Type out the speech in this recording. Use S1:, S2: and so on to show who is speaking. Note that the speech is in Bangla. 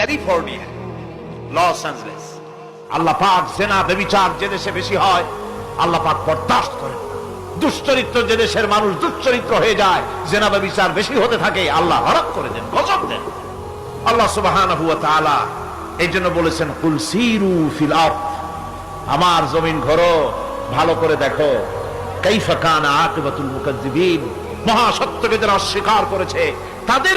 S1: ক্যালিফোর্নিয়া লস অ্যাঞ্জেলেস আল্লাহ পাক জেনা বেবিচার যে দেশে বেশি হয়, আল্লাহ পাক বরদাস্ত করেন। দুশ্চরিত্র যে দেশের মানুষ দুশ্চরিত্র হয়ে যায়, জেনা বেবিচার বেশি হতে থাকে, আল্লাহ হরপ করে দেন, গজব দেন। আল্লাহ সুবাহান ওয়া তাআলা এই জন্য বলেছেন কুলসিরু ফিল আরদ। আমার জমিন ঘরো, ভালো করে দেখো। কাইফা কানা আকিবাতুল মুকাজ্জিবিন মহাসত্যকে যারা অস্বীকার করেছে, তাদের